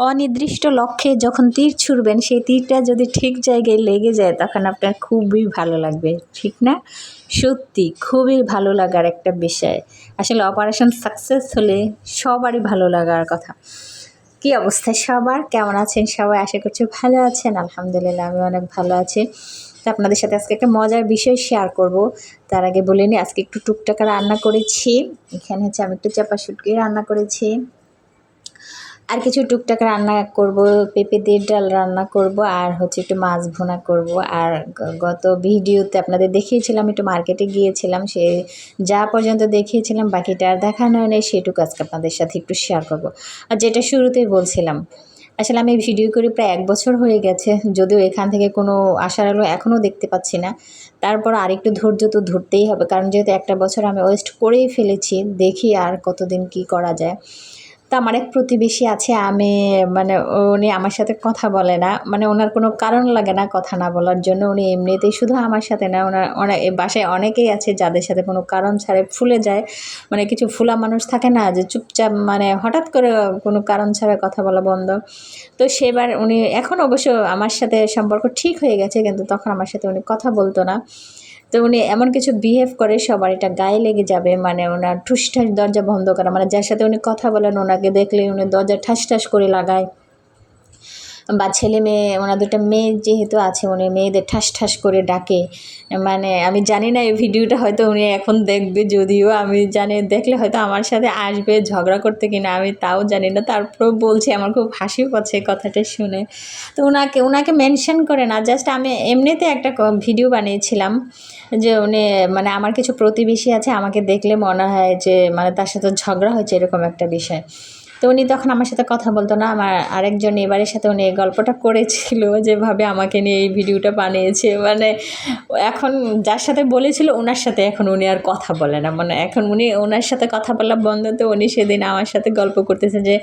অনির্দিষ্ট লক্ষ্যে যখন তীর ছুড়বেন, সেই তীরটা যদি ঠিক জায়গায় লেগে যায়, তখন আপনার খুবই ভালো লাগবে। ঠিক না? সত্যি, খুবই ভালো লাগার একটা বিষয়। আসলে অপারেশন সাকসেস হলে সবারই ভালো লাগার কথা। কি অবস্থা সবার? কেমন আছেন সবাই? আশা করছি ভালো আছেন। আলহামদুলিল্লাহ, আমি অনেক ভালো আছি। তো আপনাদের সাথে আজকে একটা মজার বিষয় শেয়ার করব। তার আগে বলে নিই, আজকে একটু টুকটাকা রান্না করেছি। এখানে হচ্ছে আমি একটু চাপা শুটকি রান্না করেছি। আর কিছু টুকটাক রান্না করব, পেঁপে দিয়ে ডাল রান্না করব, আর হচ্ছে একটু মাছ ভুনা করব। আর গত ভিডিওতে আপনাদের দেখিয়েছিলাম, একটু মার্কেটে গিয়েছিলাম, সে যা পর্যন্ত দেখিয়েছিলাম, বাকিটা আর দেখানো নেই সেটুকু আজকে আপনাদের সাথে একটু শেয়ার করব। আর যেটা শুরুতেই বলছিলাম, আসলে আমি ভিডিও করে প্রায় এক বছর হয়ে গেছে, যদিও এখান থেকে কোনো আশার আলো এখনও দেখতে পাচ্ছি না। তারপর আরেকটু ধৈর্য তো ধরতেই হবে, কারণ যেহেতু একটা বছর আমি ওয়েস্ট করেই ফেলেছি, দেখি আর কতদিন কি করা যায়। তা আমার এক প্রতিবেশী আছে, আমি মানে উনি আমার সাথে কথা বলে না। মানে ওনার কোনো কারণ লাগে না কথা না বলার জন্য। উনি এমনিতেই শুধু আমার সাথে না, ওনার অনেক বাসায় অনেকেই আছে যাদের সাথে কোনো কারণ ছাড়া ফুলে যায়। মানে কিছু ফুলা মানুষ থাকে না যে চুপচাপ মানে হঠাৎ করে কোনো কারণ ছাড়া কথা বলা বন্ধ। তো সেবার উনি, এখন অবশ্য আমার সাথে সম্পর্ক ঠিক হয়ে গেছে, কিন্তু তখন আমার সাথে উনি কথা বলতো না। তো উনি এমন কিছু বিহেভ করে সবার, এটা গায়ে লেগে যাবে মানে ওনার ঠুসঠাস দরজা বন্ধ করা মানে যার সাথে উনি কথা বলেন, ওনাকে দেখলে উনি দরজা ঠাস ঠাস করে লাগায়। বা ছেলে মেয়ে, ওনার দুটো মেয়ে যেহেতু আছে, উনি মেয়েদের ঠাস ঠাস করে ডাকে। মানে আমি জানি না এই ভিডিওটা হয়তো উনি এখন দেখবে, যদিও আমি জানি, দেখলে হয়তো আমার সাথে আসবে, ঝগড়া করতে কিনা, আমি তাও জানি না। তারপরেও বলছি, আমার খুব হাসি পাচ্ছে কথাটা শুনে। তো ওনাকে ওনাকে মেনশন করে না জাস্ট আমি এমনিতে একটা ভিডিও বানিয়েছিলাম যে উনি মানে আমার কিছু প্রতিবেশী আছে, আমাকে দেখলে মনে হয় যে মানে তার সাথে ঝগড়া হয়েছে, এরকম একটা বিষয়। তো উনি তখন আমার সাথে কথা বলতো না, আমার আরেকজন এবারের সাথে উনি এই গল্পটা করেছিল যেভাবে আমাকে নিয়ে এই ভিডিওটা বানিয়েছে। মানে এখন যার সাথে বলেছিল, ওনার সাথে এখন উনি আর কথা বলে না। মানে এখন উনি ওনার সাথে কথা বলা বন্ধ, তো উনি সেদিন আমার সাথে গল্প করতেছে যে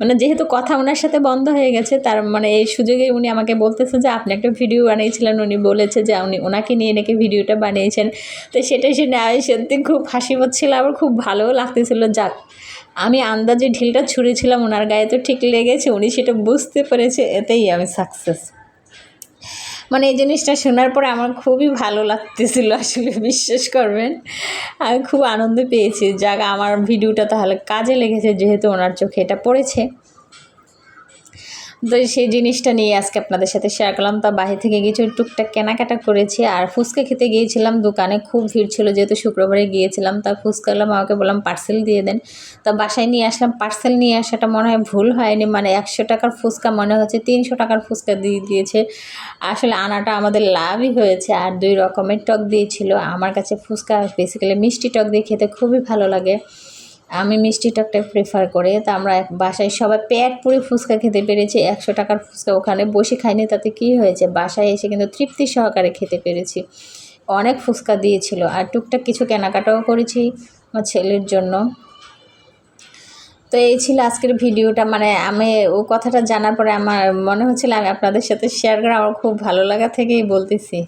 মানে যেহেতু কথা ওনার সাথে বন্ধ হয়ে গেছে, তার মানে এই সুযোগে উনি আমাকে বলতেছে যে, আপনি একটা ভিডিও বানিয়েছিলেন, উনি বলেছে যে, উনি ওনাকে নিয়ে নাকি ভিডিওটা বানিয়েছেন। তো সেটা শুনে আমি সত্যি খুব হাসি পাচ্ছিল আবার খুব ভালোও লাগতেছিল। যাক আমি আন্দাজে ঢিলটা ছুঁড়েছিলাম, ওনার গায়ে তো ঠিক লেগেছে, উনি সেটা বুঝতে পেরেছে, এতেই আমি সাকসেস মানে এই জিনিসটা শোনার পরে আমার খুবই ভালো লাগতেছিল, আসলে বিশ্বাস করবেন। আমি খুব আনন্দ পেয়েছি, যাক, আমার ভিডিওটা তাহলে কাজে লেগেছে, যেহেতু ওনার চোখে এটা পড়েছে। তো সেই জিনিসটা নিয়ে আজকে আপনাদের সাথে শেয়ার করলাম। তা বাহির থেকে কিছু টুকটাক কেনাকাটা করেছি আর ফুচকা খেতে গিয়েছিলাম। দোকানে খুব ভিড় ছিল, যেহেতু শুক্রবারে গিয়েছিলাম। তা ফুচকা এলাম, আমাকে বললাম পার্সেল দিয়ে দেন। তা বাসায় নিয়ে আসলাম। পার্সেল নিয়ে আসাটা মনে হয় ভুল হয়নি। মানে একশো টাকার ফুচকা মনে হচ্ছে তিনশো টাকার ফুচকা দিয়ে দিয়েছে। আসলে আনাটা আমাদের লাভই হয়েছে আর দুই রকমের টক দিয়েছিল। আমার কাছে ফুচকা বেসিক্যালি মিষ্টি টক দিয়ে খেতে খুবই ভালো লাগে। আমি মিষ্টি টকটা প্রেফার করে, তা আমরা বাসায় সবাই পেট পুরে ফুচকা খেতে পেরেছি, একশো টাকার ফুচকা ওখানে বসে খাইনি, তাতে কি হয়েছে? বাসায় এসে কিন্তু তৃপ্তি সহকারে খেতে পেরেছি। অনেক ফুচকা দিয়েছিল, আর টুকটাক কিছু কেনাকাটাও করেছি আমার ছেলের জন্য। তো এই ছিল আজকের ভিডিওটা মানে আমি ও কথাটা জানার পরে আমার মনে হচ্ছিল আমি আপনাদের সাথে শেয়ার করা আমার খুব ভালো লাগা থেকেই বলতেছি।